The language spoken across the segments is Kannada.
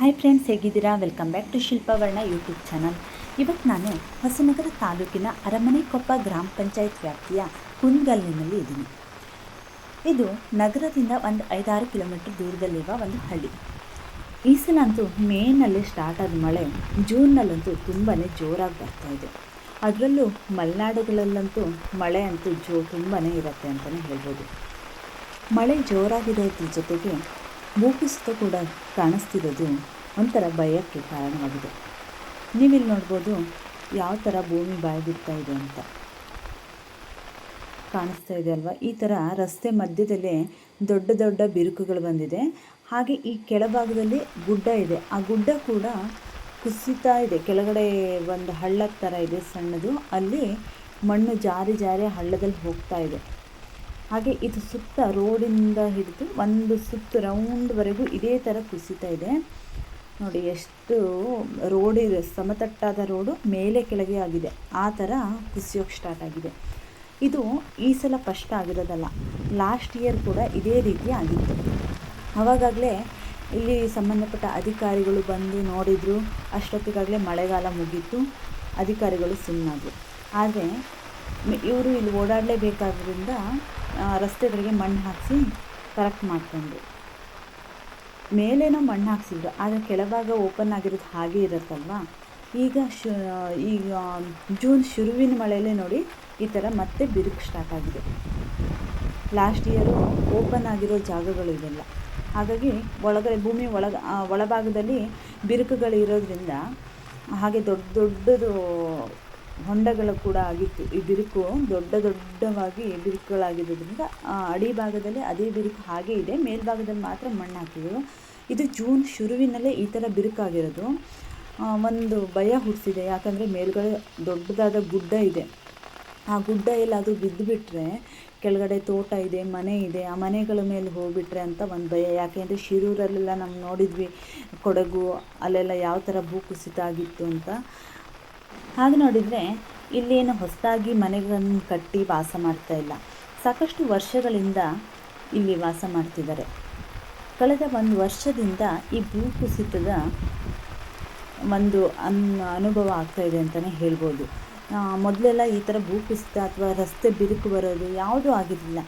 ಹಾಯ್ ಫ್ರೆಂಡ್ಸ್ ಹೇಗಿದ್ದೀರಾ? Welcome back to Shilpavarna YouTube channel ಇವತ್ತು ನಾನು ಹೊಸನಗರ ತಾಲೂಕಿನ ಅರಮನೆಕೊಪ್ಪ ಗ್ರಾಮ ಪಂಚಾಯತ್ ವ್ಯಾಪ್ತಿಯ ಕುಂದಗಲ್ಲಿನಲ್ಲಿ ಇದ್ದೀನಿ. ಇದು ನಗರದಿಂದ ಒಂದು ಐದಾರು ಕಿಲೋಮೀಟರ್ ದೂರದಲ್ಲಿರುವ ಒಂದು ಹಳ್ಳಿ. ಈ ಸಲ ಅಂತೂ ಮೇನಲ್ಲಿ ಸ್ಟಾರ್ಟ್ ಆದ ಮಳೆ ಜೂನ್ನಲ್ಲಂತೂ ತುಂಬಾ ಜೋರಾಗಿ ಬರ್ತಾ ಇದೆ. ಅದರಲ್ಲೂ ಮಲೆನಾಡುಗಳಲ್ಲಂತೂ ಮಳೆ ಅಂತೂ ಜೋ ತುಂಬಾ ಇರುತ್ತೆ ಅಂತಲೇ ಹೇಳ್ಬೋದು. ಮಳೆ ಜೋರಾಗಿರೋದ್ರ ಜೊತೆಗೆ ಭೂಕುಸಿತ ಕೂಡ ಕಾಣಿಸ್ತಿರೋದು ಒಂಥರ ಭಯಕ್ಕೆ ಕಾರಣವಾಗಿದೆ. ನೀವಿಲ್ಲಿ ನೋಡ್ಬೋದು ಯಾವ ಥರ ಭೂಮಿ ಬಾಯಿ ಬಿಡ್ತಾ ಇದೆ ಅಂತ. ಕಾಣಿಸ್ತಾ ಇದೆ ಅಲ್ವಾ? ಈ ಥರ ರಸ್ತೆ ಮಧ್ಯದಲ್ಲೇ ದೊಡ್ಡ ದೊಡ್ಡ ಬಿರುಕುಗಳು ಬಂದಿದೆ. ಹಾಗೆ ಈ ಕೆಳಭಾಗದಲ್ಲಿ ಗುಡ್ಡ ಇದೆ. ಆ ಗುಡ್ಡ ಕೂಡ ಕುಸಿತಾ ಇದೆ. ಕೆಳಗಡೆ ಒಂದು ಹಳ್ಳದ ಥರ ಇದೆ ಸಣ್ಣದು. ಅಲ್ಲಿ ಮಣ್ಣು ಜಾರಿ ಜಾರಿ ಹಳ್ಳದಲ್ಲಿ ಹೋಗ್ತಾ ಇದೆ. ಹಾಗೆ ಇದು ಸುತ್ತ ರೋಡಿಂದ ಹಿಡಿದು ಒಂದು ಸುತ್ತು ರೌಂಡ್ವರೆಗೂ ಇದೇ ಥರ ಕುಸಿತಾ ಇದೆ. ನೋಡಿ ಎಷ್ಟು ರೋಡ್ ಸಮತಟ್ಟಾದ ರೋಡು ಮೇಲೆ ಕೆಳಗೆ ಆಗಿದೆ. ಆ ಥರ ಕುಸಿಯೋಕ್ಕೆ ಸ್ಟಾರ್ಟ್ ಆಗಿದೆ. ಇದು ಈ ಸಲ ಫಸ್ಟ್ ಆಗಿರೋದಲ್ಲ ಲಾಸ್ಟ್ ಇಯರ್ ಕೂಡ ಇದೇ ರೀತಿ ಆಗಿತ್ತು. ಆವಾಗಲೇ ಇಲ್ಲಿ ಸಂಬಂಧಪಟ್ಟ ಅಧಿಕಾರಿಗಳು ಬಂದು ನೋಡಿದರು, ಅಷ್ಟೊತ್ತಿಗಾಗಲೇ ಮಳೆಗಾಲ ಮುಗೀತು, ಅಧಿಕಾರಿಗಳು ಸುಮ್ಮನಾದರು ಆದರೆ, ಇವರು ಇಲ್ಲಿ ಓಡಾಡಲೇಬೇಕಾದ್ರಿಂದ ರಸ್ತೆಗಳಿಗೆ ಮಣ್ಣು ಹಾಕಿಸಿ ಕರೆಕ್ಟ್ ಮಾಡ್ಕೊಂಡು. ಮೇಲೇನೋ ಮಣ್ಣು ಹಾಕ್ಸಿದ್ರು, ಆದರೆ ಕೆಳಭಾಗ ಓಪನ್ ಆಗಿರೋದು ಹಾಗೆ ಇರುತ್ತಲ್ವ? ಈಗ ಶು, ಈಗ ಜೂನ್ ಶುರುವಿನ ಮಳೆಯಲ್ಲೇ ನೋಡಿ ಈ ಥರ ಮತ್ತೆ ಬಿರುಕು ಸ್ಟಾರ್ಟ್ ಆಗಿದೆ. ಲಾಸ್ಟ್ ಇಯರು ಓಪನ್ ಆಗಿರೋ ಜಾಗಗಳು ಇವೆಲ್ಲ. ಹಾಗಾಗಿ ಒಳಗಡೆ, ಭೂಮಿ ಒಳಗ ಒಳಭಾಗದಲ್ಲಿ ಬಿರುಕುಗಳು ಇರೋದ್ರಿಂದ ಹಾಗೆ ದೊಡ್ಡ ದೊಡ್ಡದು ಹೊಂಡಗಳು ಕೂಡ ಆಗಿತ್ತು. ಈ ಬಿರುಕು ದೊಡ್ಡ ದೊಡ್ಡವಾಗಿ ಬಿರುಕುಗಳಾಗಿರೋದ್ರಿಂದ ಅಡಿ ಭಾಗದಲ್ಲಿ ಅದೇ ಬಿರುಕು ಹಾಗೇ ಇದೆ. ಮೇಲ್ಭಾಗದಲ್ಲಿ ಮಾತ್ರ ಮಣ್ಣು ಹಾಕಿದ್ರು. ಇದು ಜೂನ್ ಶುರುವಿನಲ್ಲೇ ಈ ಥರ ಬಿರುಕಾಗಿರೋದು. ಒಂದು ಭಯ ಹುಟ್ಟಿಸಿದೆ. ಯಾಕಂದರೆ ಮೇಲ್ಗಡೆ ದೊಡ್ಡದಾದ ಗುಡ್ಡ ಇದೆ. ಆ ಗುಡ್ಡ ಎಲ್ಲಾದರೂ ಬಿದ್ದುಬಿಟ್ರೆ ಕೆಳಗಡೆ ತೋಟ ಇದೆ, ಮನೆ ಇದೆ. ಆ ಮನೆಗಳ ಮೇಲೆ ಹೋಗ್ಬಿಟ್ರೆ ಅಂತ ಒಂದು ಭಯ. ಯಾಕೆಂದರೆ ಶಿರೂರಲ್ಲೆಲ್ಲ ನಾವು ನೋಡಿದ್ವಿ, ಕೊಡಗು ಅಲ್ಲೆಲ್ಲ ಯಾವ ಥರ ಭೂಕುಸಿತ ಆಗಿತ್ತು ಅಂತ. ಹಾಗೆ ನೋಡಿದರೆ ಇಲ್ಲೇನು ಹೊಸದಾಗಿ ಮನೆಗಳನ್ನು ಕಟ್ಟಿ ವಾಸ ಮಾಡ್ತಾ ಇಲ್ಲ. ಸಾಕಷ್ಟು ವರ್ಷಗಳಿಂದ ಇಲ್ಲಿ ವಾಸ ಮಾಡ್ತಿದ್ದಾರೆ. ಕಳೆದ ಒಂದು ವರ್ಷದಿಂದ ಈ ಭೂಕುಸಿತದ ಒಂದು ಅನ್, ಅನುಭವ ಆಗ್ತಾ ಇದೆ ಅಂತಲೇ ಹೇಳ್ಬೋದು. ಮೊದಲೆಲ್ಲ ಈ ಥರ ಭೂಕುಸಿತ ಅಥವಾ ರಸ್ತೆ ಬಿರುಕು ಬರೋದು ಯಾವುದೂ ಆಗಿರಲಿಲ್ಲ.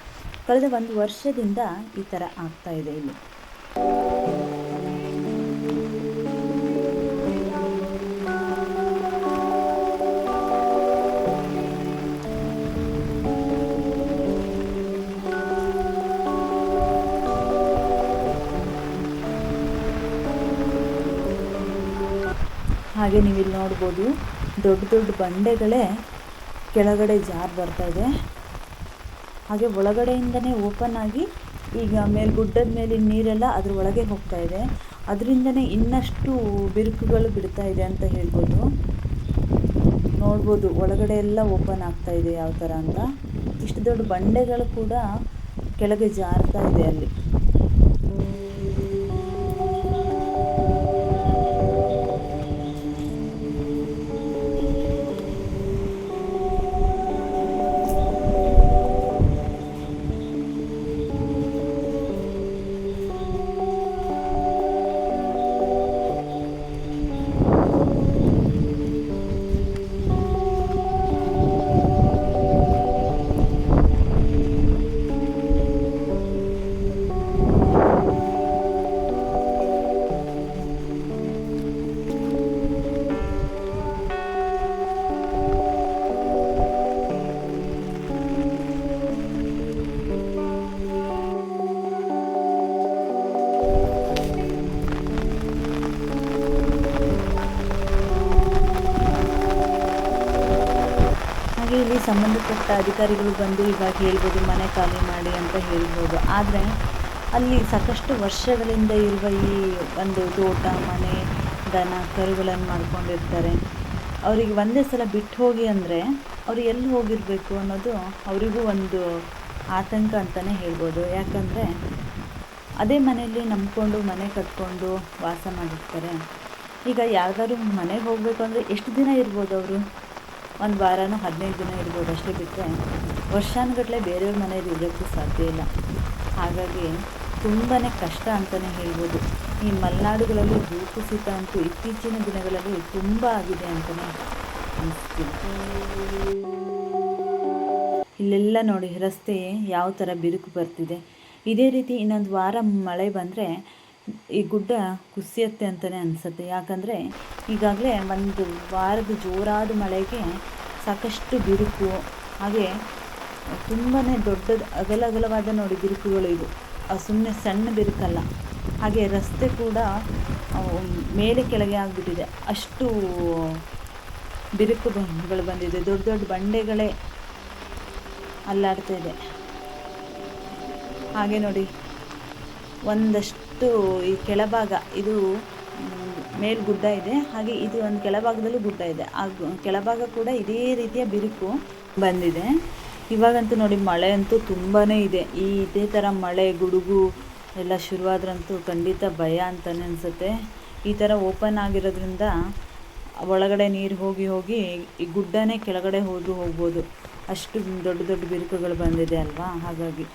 ಕಳೆದ ಒಂದು ವರ್ಷದಿಂದ ಈ ಥರ ಆಗ್ತಾಯಿದೆ ಇಲ್ಲಿ. ಹಾಗೆ ನೀವು ಇಲ್ಲಿ ನೋಡ್ಬೋದು ದೊಡ್ಡ ದೊಡ್ಡ ಬಂಡೆಗಳೇ ಕೆಳಗಡೆ ಜಾರ್ ಬರ್ತಾ ಇದೆ. ಹಾಗೆ ಒಳಗಡೆಯಿಂದನೇ ಓಪನ್ ಆಗಿ ಈಗ ಮೇಲೆ ಗುಡ್ಡದ ಮೇಲೆ ನೀರೆಲ್ಲ ಅದ್ರ ಒಳಗೆ ಹೋಗ್ತಾ ಇದೆ. ಅದರಿಂದನೇ ಇನ್ನಷ್ಟು ಬಿರುಕುಗಳು ಬಿಡ್ತಾ ಇದೆ ಅಂತ ಹೇಳ್ಬೋದು. ನೋಡ್ಬೋದು ಒಳಗಡೆ ಎಲ್ಲ ಓಪನ್ ಆಗ್ತಾ ಇದೆ ಯಾವ ಥರ ಅಂತ. ಇಷ್ಟು ದೊಡ್ಡ ಬಂಡೆಗಳು ಕೂಡ ಕೆಳಗೆ ಜಾರ್ತಾ ಇದೆ ಅಲ್ಲಿ. ಸಂಬಂಧಪಟ್ಟ ಅಧಿಕಾರಿಗಳು ಬಂದು ಇವಾಗ ಹೇಳ್ಬೋದು, ಮನೆ ಖಾಲಿ ಮಾಡಿ ಅಂತ ಹೇಳ್ಬೋದು. ಆದರೆ ಅಲ್ಲಿ ಸಾಕಷ್ಟು ವರ್ಷಗಳಿಂದ ಇರುವ ಈ ಒಂದು ತೋಟ, ಮನೆ, ದನ, ಕರುಗಳನ್ನು ಮಾಡ್ಕೊಂಡಿರ್ತಾರೆ. ಅವರಿಗೆ ಒಂದೇ ಸಲ ಬಿಟ್ಟು ಹೋಗಿ ಅಂದರೆ ಅವರು ಎಲ್ಲಿ ಹೋಗಿರಬೇಕು ಅನ್ನೋದು ಅವರಿಗೂ ಒಂದು ಆತಂಕ ಅಂತಲೇ ಹೇಳ್ಬೋದು. ಯಾಕಂದರೆ ಅದೇ ಮನೆಯಲ್ಲಿ ನಂಬಿಕೊಂಡು, ಮನೆ ಕಟ್ಕೊಂಡು ವಾಸ ಮಾಡಿರ್ತಾರೆ. ಈಗ ಯಾರಾದರೂ ಮನೆಗೆ ಹೋಗಬೇಕು ಅಂದರೆ ಎಷ್ಟು ದಿನ ಇರ್ಬೋದು ಅವರು? ಒಂದು ವಾರನೂ ಹದಿನೈದು ದಿನ ಇರ್ಬೋದು ಅಷ್ಟೇ ಬಿಟ್ಟರೆ ವರ್ಷಾನುಗಟ್ಟಲೆ ಬೇರೆಯವ್ರ ಮನೇಲಿ ಇರೋಕ್ಕೂ ಸಾಧ್ಯ ಇಲ್ಲ. ಹಾಗಾಗಿ ತುಂಬಾ ಕಷ್ಟ ಅಂತಲೇ ಹೇಳ್ಬೋದು. ಈ ಮಲೆನಾಡುಗಳಲ್ಲಿ ಭೂಕುಸಿತ ಅಂತೂ ಇತ್ತೀಚಿನ ದಿನಗಳಲ್ಲಿ ತುಂಬ ಆಗಿದೆ ಅಂತಲೇ ಅನಿಸ್ತಿದೆ. ಇಲ್ಲೆಲ್ಲ ನೋಡಿ ರಸ್ತೆ ಯಾವ ಥರ ಬಿರುಕು ಬರ್ತಿದೆ. ಇದೇ ರೀತಿ ಇನ್ನೊಂದು ವಾರ ಮಳೆ ಬಂದರೆ ಈ ಗುಡ್ಡ ಕುಸಿಯತ್ತೆ ಅಂತಲೇ ಅನಿಸುತ್ತೆ. ಯಾಕಂದರೆ ಈಗಾಗಲೇ ಒಂದು ವಾರದ ಜೋರಾದ ಮಳೆಗೆ ಸಾಕಷ್ಟು ಬಿರುಕು, ಹಾಗೆ ತುಂಬಾ ದೊಡ್ಡ ಅಗಲ ಅಗಲವಾದ ನೋಡಿ ಬಿರುಕುಗಳು ಇವು. ಸುಮ್ಮನೆ ಸಣ್ಣ ಬಿರುಕಲ್ಲ. ಹಾಗೆ ರಸ್ತೆ ಕೂಡ ಮೇಲೆ ಕೆಳಗೆ ಆಗಿಬಿಟ್ಟಿದೆ. ಅಷ್ಟು ಬಿರುಕುಗಳು ಬಂದಿದೆ. ದೊಡ್ಡ ದೊಡ್ಡ ಬಂಡೆಗಳೇ ಅಲ್ಲಾಡ್ತಾ ಇದೆ. ಹಾಗೆ ನೋಡಿ ಒಂದಷ್ಟು ಈ ಕೆಳಭಾಗ, ಇದು ಮೇಲ್ ಗುಡ್ಡ ಇದೆ. ಹಾಗೆ ಇದು ಒಂದು ಕೆಳಭಾಗದಲ್ಲೂ ಗುಡ್ಡ ಇದೆ. ಆ ಕೆಳಭಾಗ ಕೂಡ ಇದೇ ರೀತಿಯ ಬಿರುಕು ಬಂದಿದೆ. ಇವಾಗಂತೂ ನೋಡಿ, ಮಳೆ ಅಂತೂ ತುಂಬಾ ಇದೆ. ಈ ಇದೇ ಥರ ಮಳೆ, ಗುಡುಗು ಎಲ್ಲ ಶುರುವಾದ್ರಂತೂ ಖಂಡಿತ ಭಯ ಅಂತಲೇ ಅನಿಸುತ್ತೆ. ಈ ಥರ ಓಪನ್ ಆಗಿರೋದ್ರಿಂದ ಒಳಗಡೆ ನೀರು ಹೋಗಿ ಹೋಗಿ ಈ ಗುಡ್ಡನೇ ಕೆಳಗಡೆ ಹೋದರೂ ಹೋಗ್ಬೋದು. ಅಷ್ಟು ದೊಡ್ಡ ದೊಡ್ಡ ಬಿರುಕುಗಳು ಬಂದಿದೆ ಅಲ್ವಾ? ಹಾಗಾಗಿ.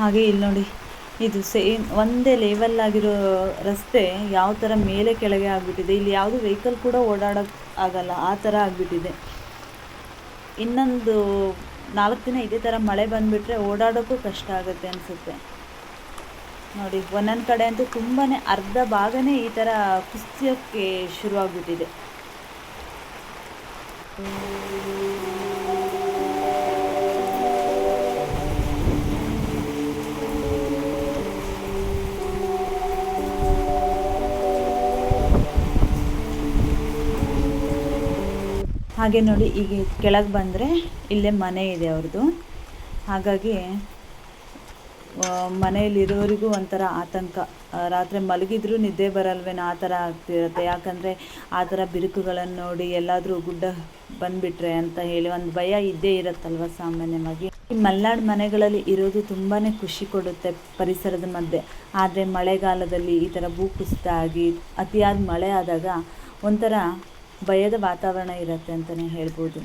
ಹಾಗೆ ಇಲ್ಲಿ ನೋಡಿ, ಇದು ಸೇಮ್ ಒಂದೇ ಲೆವೆಲ್ ಆಗಿರೋ ರಸ್ತೆ ಯಾವ ಥರ ಮೇಲೆ ಕೆಳಗೆ ಆಗಿಬಿಟ್ಟಿದೆ. ಇಲ್ಲಿ ಯಾವುದು ವೆಹಿಕಲ್ ಕೂಡ ಓಡಾಡೋಕ್ಕೆ ಆಗಲ್ಲ, ಆ ಥರ ಆಗಿಬಿಟ್ಟಿದೆ. ಇನ್ನೊಂದು ನಾಲ್ಕು ದಿನ ಇದೇ ಥರ ಮಳೆ ಬಂದುಬಿಟ್ರೆ ಓಡಾಡೋಕ್ಕೂ ಕಷ್ಟ ಆಗುತ್ತೆ ಅನಿಸುತ್ತೆ. ನೋಡಿ, ಒಂದೊಂದು ಕಡೆ ಅಂತೂ ತುಂಬಾ ಅರ್ಧ ಭಾಗನೇ ಈ ಥರ ಕುಸಿಯೋಕ್ಕೆ ಶುರುವಾಗ್ಬಿಟ್ಟಿದೆ. ಹಾಗೆ ನೋಡಿ, ಈಗ ಕೆಳಗೆ ಬಂದರೆ ಇಲ್ಲೇ ಮನೆ ಇದೆ ಅವ್ರದ್ದು ಹಾಗಾಗಿ ಮನೆಯಲ್ಲಿರೋರಿಗೂ ಒಂಥರ ಆತಂಕ. ರಾತ್ರಿ ಮಲಗಿದ್ರೂ ನಿದ್ದೆ ಬರಲ್ವೇನೋ ಆ ಥರ ಆಗ್ತಿರುತ್ತೆ. ಯಾಕಂದರೆ ಆ ಥರ ಬಿರುಕುಗಳನ್ನು ನೋಡಿ ಎಲ್ಲಾದರೂ ಗುಡ್ಡ ಬಂದುಬಿಟ್ರೆ ಅಂತ ಹೇಳಿ ಒಂದು ಭಯ ಇದ್ದೇ ಇರುತ್ತಲ್ವ ಸಾಮಾನ್ಯವಾಗಿ. ಈ ಮಲೆನಾಡು ಮನೆಗಳಲ್ಲಿ ಇರೋದು ತುಂಬಾ ಖುಷಿ ಕೊಡುತ್ತೆ ಪರಿಸರದ ಮಧ್ಯೆ. ಆದರೆ ಮಳೆಗಾಲದಲ್ಲಿ ಈ ಥರ ಭೂಕುಸಿತ ಆಗಿ ಅತಿಯಾದ ಮಳೆ ಆದಾಗ ಒಂಥರ ಭಯದ ವಾತಾವರಣ ಇರುತ್ತೆ ಅಂತಲೇ ಹೇಳ್ಬೋದು.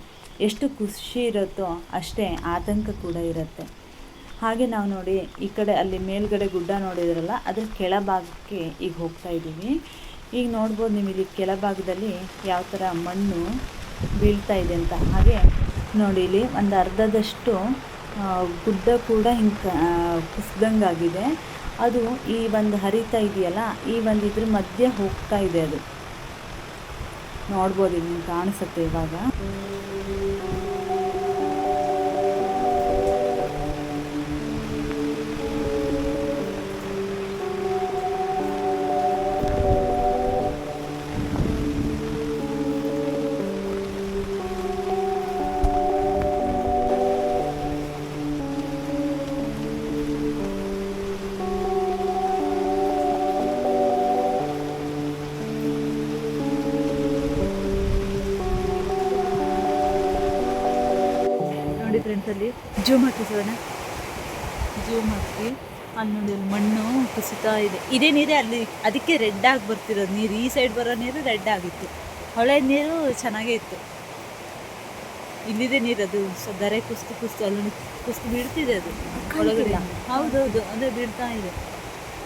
ಎಷ್ಟು ಖುಷಿ ಇರುತ್ತೋ ಅಷ್ಟೇ ಆತಂಕ ಕೂಡ ಇರುತ್ತೆ. ಹಾಗೆ ನಾವು ನೋಡಿ ಈ ಕಡೆ ಅಲ್ಲಿ ಮೇಲ್ಗಡೆ ಗುಡ್ಡ ನೋಡಿದ್ರಲ್ಲ, ಅದ್ರ ಕೆಳಭಾಗಕ್ಕೆ ಈಗ ಹೋಗ್ತಾ ಇದ್ದೀವಿ. ಈಗ ನೋಡ್ಬೋದು ನೀವು ಇಲ್ಲಿ ಕೆಳಭಾಗದಲ್ಲಿ ಯಾವ ಥರ ಮಣ್ಣು ಬೀಳ್ತಾ ಇದೆ ಅಂತ. ಹಾಗೆ ನೋಡಿ ಇಲ್ಲಿ ಒಂದು ಅರ್ಧದಷ್ಟು ಗುಡ್ಡ ಕೂಡ ಹಿಂಗೆ ಕುಸ್ದಂಗಾಗಿದೆ. ಅದು ಈ ಒಂದು ಹರಿತಾ ಇದೆಯಲ್ಲ, ಈ ಒಂದು ಇದ್ರ ಮಧ್ಯೆ ಹೋಗ್ತಾ ಇದೆ ಅದು. ನೋಡ್ಬೋದು ಇನ್ನು ಕಾಣಿಸುತ್ತೆ ಇವಾಗ. ಅಲ್ಲಿ ಜೂಮ್ ಹಾಕಿ ಸೋಣ ಜೂಮ್ ಹಾಕಿ ಅಲ್ಲಿ ನೋಡಿ ಅಲ್ಲಿ ಮಣ್ಣು ಕುಸಿತಾ ಇದೆ. ಇದೇ ನೀರೇ ಅಲ್ಲಿ ಅದಕ್ಕೆ ರೆಡ್ ಆಗಿ ಬರ್ತಿರೋದು. ನೀರು ಈ ಸೈಡ್ ಬರೋ ನೀರು ರೆಡ್ ಆಗಿತ್ತು. ಹೊಳೆ ನೀರು ಚೆನ್ನಾಗೇ ಇತ್ತು. ಇಲ್ಲಿದೆ ನೀರು ಅದು. ಸದರೆ ದರೆ ಕುಸ್ತು ಕುಸ್ತು ಅಲ್ಲಿ ಕುಸ್ತು ಬೀಳ್ತಿದೆ ಅದು. ಒಳಗಡೆ. ಹೌದೌದು. ಅದೇ ಬೀಳ್ತಾ ಇದೆ.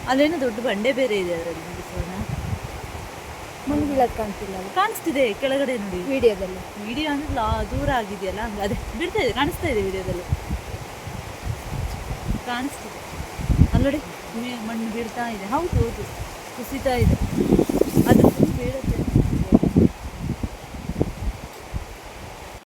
ಅಲ್ಲೇನೋ ದೊಡ್ಡ ಬಂಡೆ ಬೇರೆ ಇದೆ ಅದರಲ್ಲಿ ಸೋಣ ಮಣ್ಣು ಬೀಳೋದು ಕಾಣ್ತಿಲ್ಲ ಕಾಣಿಸ್ತಿದೆ ಕೆಳಗಡೆ ನೋಡಿ. ವಿಡಿಯೋದಲ್ಲಿ. ವಿಡಿಯೋ ಅಂದ್ರೆ ಲಾ ದೂರ ಆಗಿದೆಯಲ್ಲ ಹಂಗೆ ಅದೇ ಬಿಡ್ತಾ ಇದೆ ಕಾಣಿಸ್ತಾ ಇದೆ ವಿಡಿಯೋದಲ್ಲಿ. ಕಾಣಿಸ್ತಿದೆ. ಅಲ್ಲಿ ನೋಡಿ ಮಣ್ಣು ಬೀಳ್ತಾ ಇದೆ. ಹೌದು ಹೌದು. ಕುಸಿತಾ ಇದೆ. ಅದು ಬೀಳುತ್ತೆ